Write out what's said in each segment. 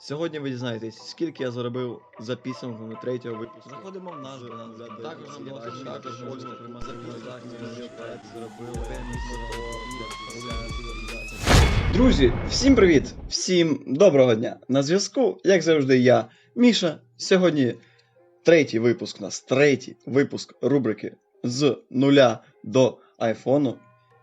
Сьогодні ви дізнаєтесь, скільки я заробив за підсумками третього випуску. Заходимо в назву, З- також нам було Також можна приймати зробили. Друзі, всім привіт! Всім доброго дня! На зв'язку, як завжди, я, Міша. Сьогодні третій випуск у нас, третій випуск рубрики з нуля до айфону.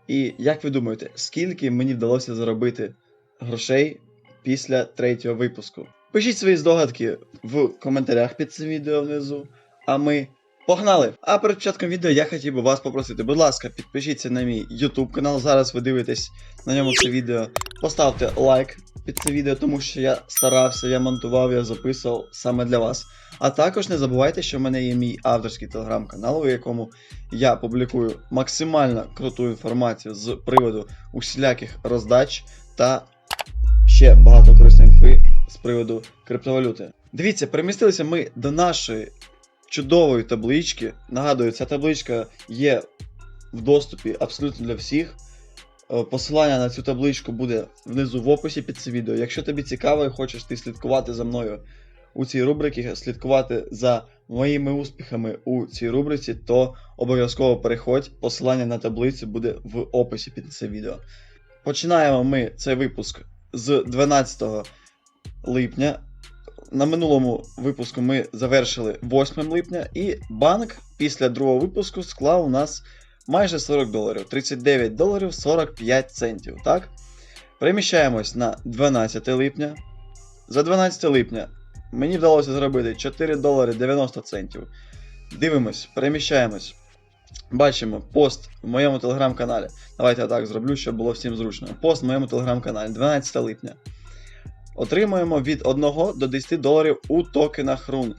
І як ви думаєте, скільки мені вдалося заробити грошей після третього випуску? Пишіть свої здогадки в коментарях під цим відео внизу. А ми погнали! А перед початком відео я хотів би вас попросити, будь ласка, підпишіться на мій YouTube канал. Зараз ви дивитесь на ньому це відео. Поставте лайк під це відео, тому що я старався, я монтував, я записував саме для вас. А також не забувайте, що в мене є мій авторський телеграм-канал, у якому я публікую максимально круту інформацію з приводу усіляких роздач та ще багато корисної інфи з приводу криптовалюти. Дивіться, перемістилися ми до нашої чудової таблички. Нагадую, ця табличка є в доступі абсолютно для всіх. Е, Посилання на цю табличку буде внизу в описі під це відео. Якщо тобі цікаво і хочеш ти слідкувати за мною у цій рубриці, слідкувати за моїми успіхами у цій рубриці, то обов'язково переходь. Посилання на таблицю буде в описі під це відео. Починаємо ми цей випуск з 12 липня. На минулому випуску ми завершили 8 липня, і банк після другого випуску склав у нас майже 40 доларів, 39 доларів 45 центів. Так? Переміщаємось на 12 липня. За 12 липня мені вдалося зробити 4 долари 90 центів. Дивимось, переміщаємось. Бачимо пост в моєму телеграм-каналі. Давайте я так зроблю, щоб було всім зручно. Пост в моєму телеграм-каналі 12 липня. Отримуємо від 1 до 10 доларів у токенах RUN.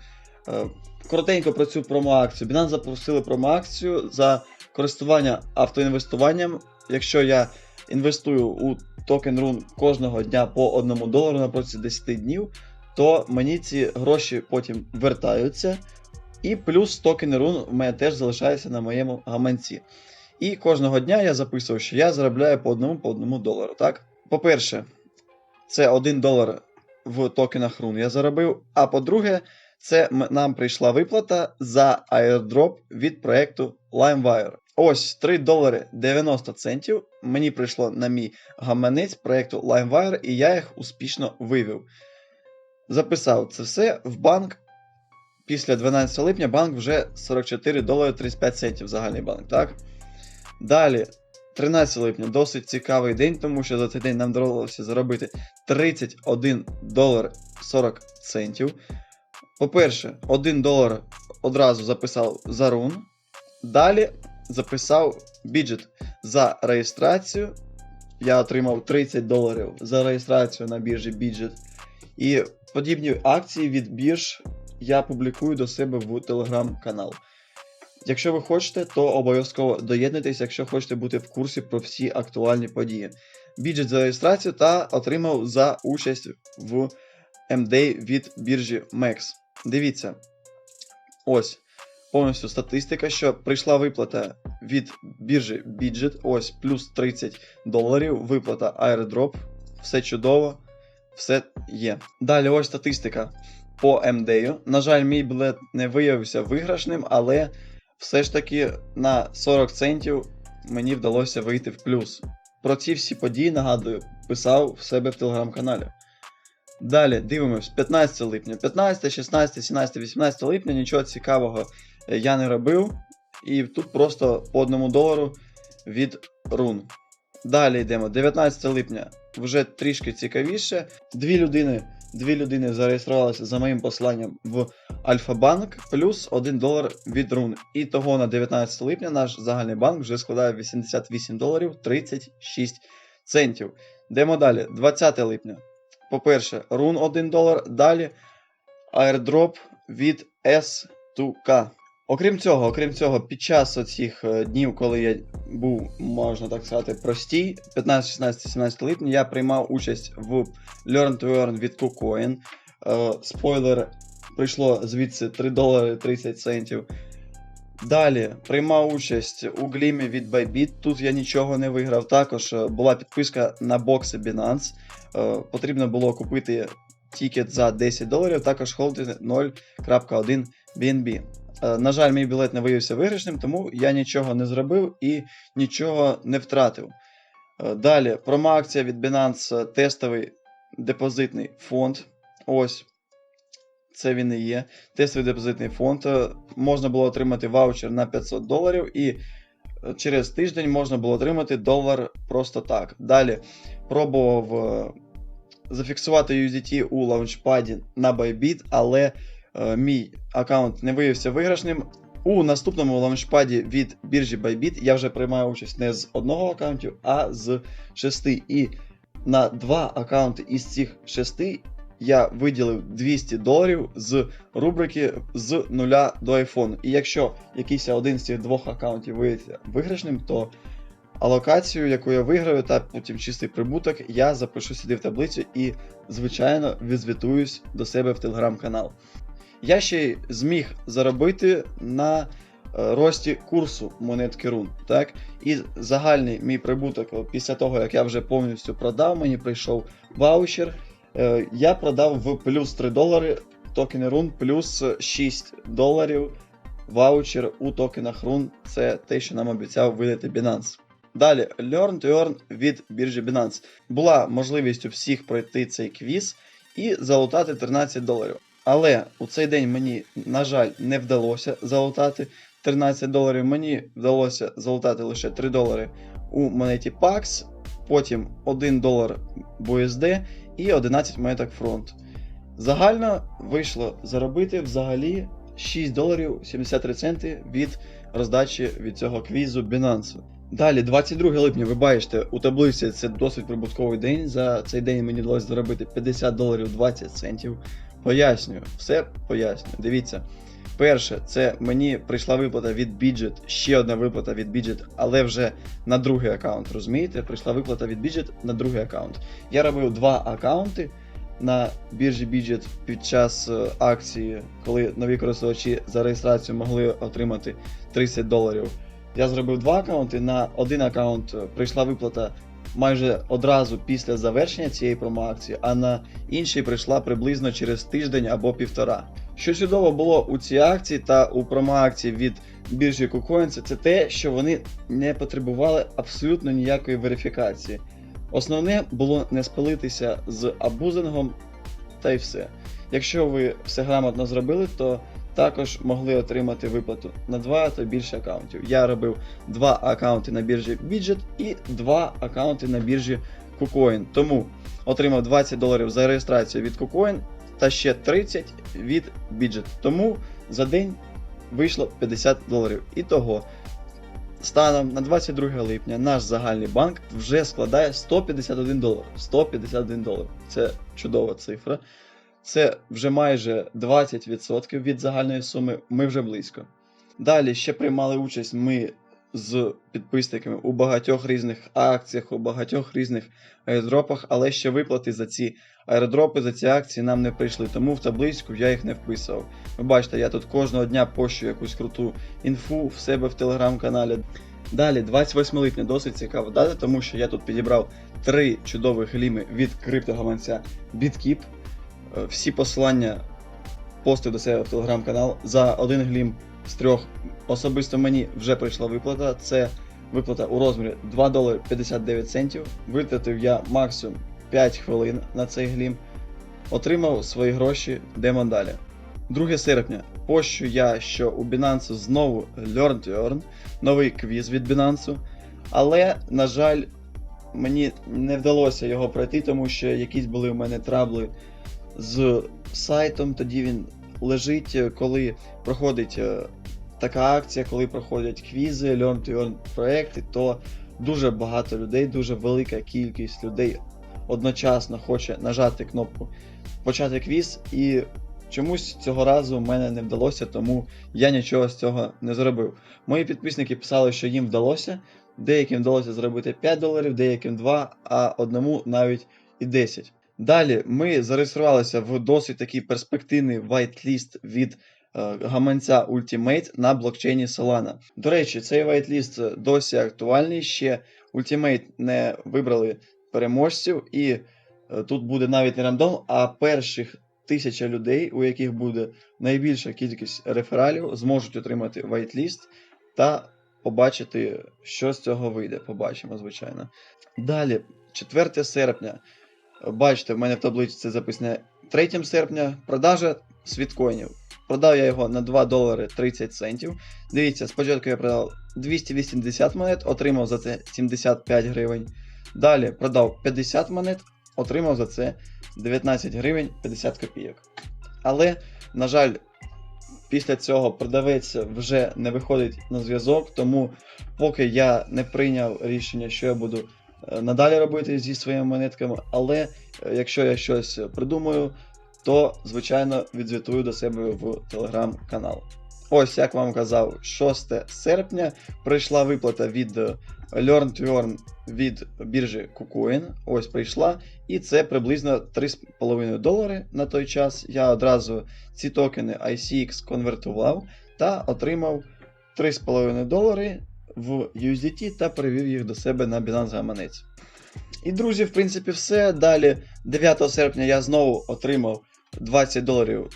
Е, Коротенько про цю промоакцію. Binance запустили промоакцію за користування автоінвестуванням. Якщо я інвестую у токен RUN кожного дня по 1 долару на протязі 10 днів, то мені ці гроші потім вертаються. І плюс токени RUN в мене теж залишаються на моєму гаманці. І кожного дня я записував, що я заробляю по одному по одному долару. Так? По-перше, це 1 долар в токенах RUN я заробив. А по-друге, це нам прийшла виплата за airdrop від проекту LimeWire. Ось 3 долари 90 центів мені прийшло на мій гаманець проекту LimeWire, і я їх успішно вивів. Записав це все в банк. Після 12 липня банк вже 44 долари 35 центів загальний банк, так? Далі, 13 липня, досить цікавий день, тому що за цей день нам вдалося заробити 31 долар 40 центів. По-перше, 1 долар одразу записав за рун. Далі записав біджет за реєстрацію. Я отримав 30 доларів за реєстрацію на біржі Біджет. І подібні акції від бірж я публікую до себе в телеграм-канал. Якщо ви хочете, то обов'язково доєднуйтесь, якщо хочете бути в курсі про всі актуальні події. Біджет за реєстрацію та отримав за участь в MD від біржі MEX. Дивіться. Ось повністю статистика, що прийшла виплата від біржі Budget, ось плюс 30 доларів, виплата airdrop, все чудово, все є. Далі ось статистика по MD. На жаль, мій білет не виявився виграшним, але все ж таки на 40 центів мені вдалося вийти в плюс. Про ці всі події, нагадую, писав в себе в телеграм-каналі. Далі дивимось, 15 липня, 15, 16, 17, 18 липня нічого цікавого е, я не робив. І тут просто по 1 долару від рун. Далі йдемо. 19 липня вже трішки цікавіше. Дві людини, дві людини зареєструвалися за моїм посланням в Альфа-банк, плюс 1 долар від рун. І того на 19 липня наш загальний банк вже складає 88 доларів 36 центів. Йдемо далі. 20 липня. По-перше, рун 1 долар. Далі airdrop від S2K. Окрім цього, окрім цього, під час оцих е, днів, коли я був, можна так сказати, простій, 15, 16, 17 липня, я приймав участь в Learn to Earn від KuCoin. Е, спойлер, прийшло звідси 3 долари 30 центів. Далі приймав участь у глімі від Bybit. Тут я нічого не виграв. Також е, була підписка на бокси Binance. Потрібно було купити тікет за 10 доларів, також холдити 0.1 BNB. Е, На жаль, мій білет не виявився виграшним, тому я нічого не зробив і нічого не втратив. Е, Далі, промоакція від Binance е, тестовий депозитний фонд. Ось. Це він і є. Тестовий депозитний фонд. Можна було отримати ваучер на 500 доларів, і через тиждень можна було отримати долар просто так. Далі пробував зафіксувати USDT у лаунчпаді на Bybit, але мій аккаунт не виявився виграшним. У наступному лаунчпаді від біржі Bybit я вже приймаю участь не з одного аккаунтів, а з шести. І на два аккаунти із цих шести я виділив 200 доларів з рубрики з нуля до iPhone. І якщо якийсь один з цих двох аккаунтів виявиться виграшним, то алокацію, яку я виграю, та потім чистий прибуток, я запишу сюди в таблицю і, звичайно, відзвітуюсь до себе в телеграм-канал. Я ще зміг заробити на е, рості курсу монетки Рун. Так? І загальний мій прибуток після того, як я вже повністю продав, мені прийшов ваучер. Е, Я продав в плюс 3 долари токени Рун, плюс 6 доларів ваучер у токенах Рун. Це те, що нам обіцяв видати Binance. Далі, Learn to Earn від біржі Binance. Була можливість у всіх пройти цей квіз і залутати 13 доларів. Але у цей день мені, на жаль, не вдалося залутати 13 доларів. Мені вдалося залутати лише 3 долари у монеті PAX, потім 1 долар BUSD і 11 монеток фронт. Загально вийшло заробити взагалі 6 доларів 73 центи від роздачі від цього квізу Binance. Далі, 22 липня, ви бачите, у таблиці це досить прибутковий день. За цей день мені вдалося заробити 50 доларів 20 центів. Пояснюю, все пояснюю. Дивіться. Перше, це мені прийшла виплата від Bidget, ще одна виплата від Bidget, але вже на другий аккаунт. Розумієте? Прийшла виплата від Bidget на другий аккаунт. Я робив два аккаунти на біржі Bidget під час е, акції, коли нові користувачі за реєстрацію могли отримати 30 доларів. Я зробив два аккаунти. На один аккаунт е, прийшла виплата майже одразу після завершення цієї промоакції, а на інший прийшла приблизно через тиждень або півтора. Що чудово було у цій акції та у промоакції від біржі KuCoin, це те, що вони не потребували абсолютно ніякої верифікації. Основне було не спалитися з абузингом та й все. Якщо ви все грамотно зробили, то також могли отримати виплату на два та більше аккаунтів. Я робив два аккаунти на біржі Bidget і два аккаунти на біржі KuCoin. Тому отримав 20 доларів за реєстрацію від KuCoin та ще 30 від Bidget. Тому за день вийшло 50 доларів. І того. Станом на 22 липня наш загальний банк вже складає 151 долар. 151 долар. Це чудова цифра. Це вже майже 20% від загальної суми. Ми вже близько. Далі ще приймали участь ми з підписниками у багатьох різних акціях, у багатьох різних аеродропах, але ще виплати за ці аеродропи, за ці акції нам не прийшли, тому в табличку я їх не вписував. Ви бачите, я тут кожного дня пощу якусь круту інфу в себе в телеграм-каналі. Далі, 28 липня, досить цікава дата, тому що я тут підібрав три чудових гліми від криптогаманця BitKeep. Е, Всі посилання постив до себе в телеграм-канал. За один глім з трьох особисто мені вже прийшла виплата. Це виплата у розмірі 2 долари 59 центів. Витратив я максимум 5 хвилин на цей глім. Отримав свої гроші демон далі. 2 серпня. Пощу я, що у Binance знову Learn to Earn, новий квіз від Binance. Але, на жаль, мені не вдалося його пройти, тому що якісь були у мене трабли з сайтом. Тоді він лежить, е, коли проходить е, така акція, коли проходять квізи, Learn to Earn проекти, то дуже багато людей, дуже велика кількість людей одночасно хоче нажати кнопку почати квіз, і чомусь цього разу в мене не вдалося, тому я нічого з цього не зробив. Мої підписники писали, що їм вдалося. Деяким вдалося зробити 5 доларів, деяким 2, а одному навіть і 10. Далі ми зареєструвалися в досить такий перспективний whitelist від е, гаманця Ultimate на блокчейні Solana. До речі, цей whitelist досі актуальний. Ще Ultimate не вибрали переможців, і Е, Тут буде навіть не рандом, а перших тисяча людей, у яких буде найбільша кількість рефералів, зможуть отримати вайтліст та побачити, що з цього вийде. Побачимо, звичайно. Далі, 4 серпня. Бачите, в мене в таблиці це записане 3 серпня. Продажа світкоїнів. Продав я його на 2 долари 30 центів. Дивіться, спочатку я продав 280 монет, отримав за це 75 гривень. Далі продав 50 монет, отримав за це 19 гривень 50 копійок. Але, на жаль, після цього продавець вже не виходить на зв'язок, тому поки я не прийняв рішення, що я буду надалі робити зі своїми монетками, але е, якщо я щось придумаю, то звичайно відзвітую до себе в телеграм-канал. Ось, як вам казав, 6 серпня прийшла виплата від е, Learn to Earn від біржі KuCoin. Ось прийшла. І це приблизно 3,5 долари на той час. Я одразу ці токени ICX конвертував та отримав 3,5 долари в USDT та перевів їх до себе на Binance гаманець. І, друзі, в принципі, все. Далі, 9 серпня, я знову отримав 20 доларів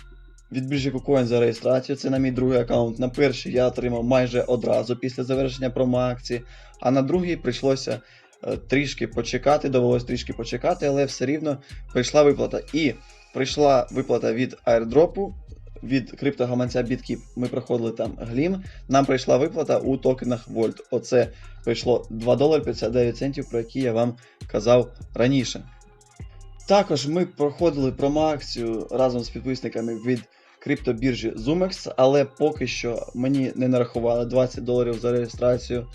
від біржі KuCoin за реєстрацію. Це на мій другий аккаунт. На перший я отримав майже одразу після завершення промо-акції, а на другий прийшлося е, трішки почекати, довелось трішки почекати, але все рівно прийшла виплата. І прийшла виплата від airdropу, від криптогаманця BitKeep. Ми проходили там глім. Нам прийшла виплата у токенах Volt. Оце прийшло 2 долари 59 центів, про які я вам казав раніше. Також ми проходили промо-акцію разом з підписниками від криптобіржі ZoomX, але поки що мені не нарахували 20 доларів за реєстрацію.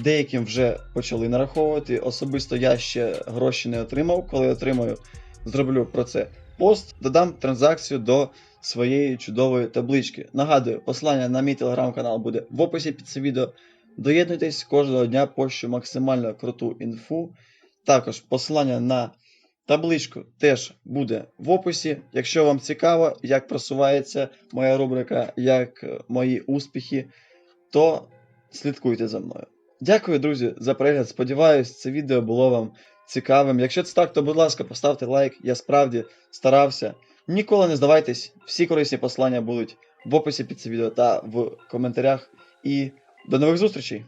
Деяким вже почали нараховувати. Особисто я ще гроші не отримав. Коли отримаю, зроблю про це пост, додам транзакцію до своєї чудової таблички. Нагадую, посилання на мій телеграм-канал буде в описі під це відео. Доєднуйтесь кожного дня пощу максимально круту інфу. Також посилання на табличку теж буде в описі. Якщо вам цікаво, як просувається моя рубрика, як е, мої успіхи, то слідкуйте за мною. Дякую, друзі, за перегляд. Сподіваюсь, це відео було вам цікавим. Якщо це так, то будь ласка, поставте лайк. Я справді старався. Ніколи не здавайтесь, всі корисні послання будуть в описі під це відео та в коментарях. І до нових зустрічей!